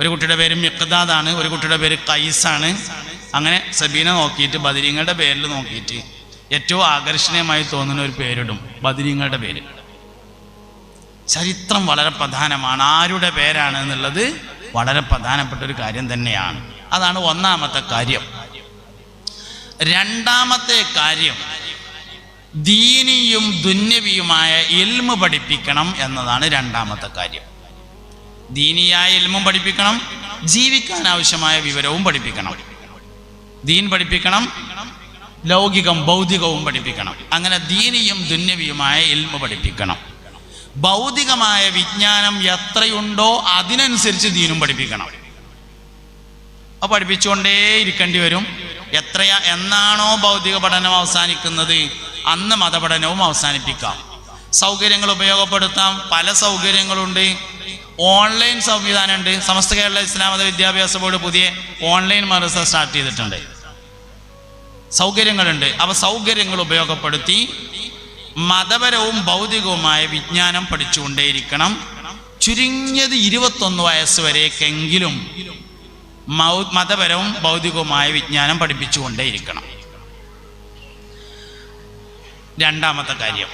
ഒരു കുട്ടിയുടെ പേര് മിഖ്ദാദാണ് ഒരു കുട്ടിയുടെ പേര് കൈസാണ് അങ്ങനെ സബീന നോക്കിയിട്ട് ബദരീങ്ങളുടെ പേരിൽ നോക്കിയിട്ട് ഏറ്റവും ആകർഷണീയമായി തോന്നുന്ന ഒരു പേരിടും ബദരീങ്ങളുടെ പേര്. ചരിത്രം വളരെ പ്രധാനമാണ്. ആരുടെ പേരാണ് എന്നുള്ളത് വളരെ പ്രധാനപ്പെട്ട ഒരു കാര്യം തന്നെയാണ്. അതാണ് ഒന്നാമത്തെ കാര്യം. രണ്ടാമത്തെ കാര്യം ദീനിയും ദുന്യവിയുമായ ഇൽമ് പഠിപ്പിക്കണം എന്നതാണ് രണ്ടാമത്തെ കാര്യം. ദീനിയായ ഇൽമും പഠിപ്പിക്കണം ജീവിക്കാൻ ആവശ്യമായ വിവരവും പഠിപ്പിക്കണം. ദീൻ പഠിപ്പിക്കണം ലൗകികം ഭൗതികവും പഠിപ്പിക്കണം. അങ്ങനെ ദീനിയും ദുന്യവിയുമായ ഇൽമ പഠിപ്പിക്കണം. ഭൗതികമായ വിജ്ഞാനം എത്രയുണ്ടോ അതിനനുസരിച്ച് ദീനും പഠിപ്പിക്കണം. അത് പഠിപ്പിച്ചുകൊണ്ടേ ഇരിക്കേണ്ടി വരും. എത്രയാ എന്നാണോ ഭൗതിക പഠനം അവസാനിക്കുന്നത് അന്ന് മതപഠനവും അവസാനിപ്പിക്കാം. സൗകര്യങ്ങൾ ഉപയോഗപ്പെടുത്താം പല സൗകര്യങ്ങളുണ്ട്. ഓൺലൈൻ സംവിധാനമുണ്ട്. സമസ്ത കേരള ഇസ്ലാമത വിദ്യാഭ്യാസ ബോർഡ് പുതിയ ഓൺലൈൻ മദ്രസ സ്റ്റാർട്ട് ചെയ്തിട്ടുണ്ട്. സൗകര്യങ്ങളുണ്ട്. അവ സൗകര്യങ്ങൾ ഉപയോഗപ്പെടുത്തി മതപരവും ഭൗതികവുമായ വിജ്ഞാനം പഠിച്ചുകൊണ്ടേയിരിക്കണം. ചുരുങ്ങിയത് ഇരുപത്തൊന്ന് വയസ്സ് വരേക്കെങ്കിലും മതപരവും ഭൗതികവുമായ വിജ്ഞാനം പഠിപ്പിച്ചുകൊണ്ടേയിരിക്കണം. രണ്ടാമത്തെ കാര്യം.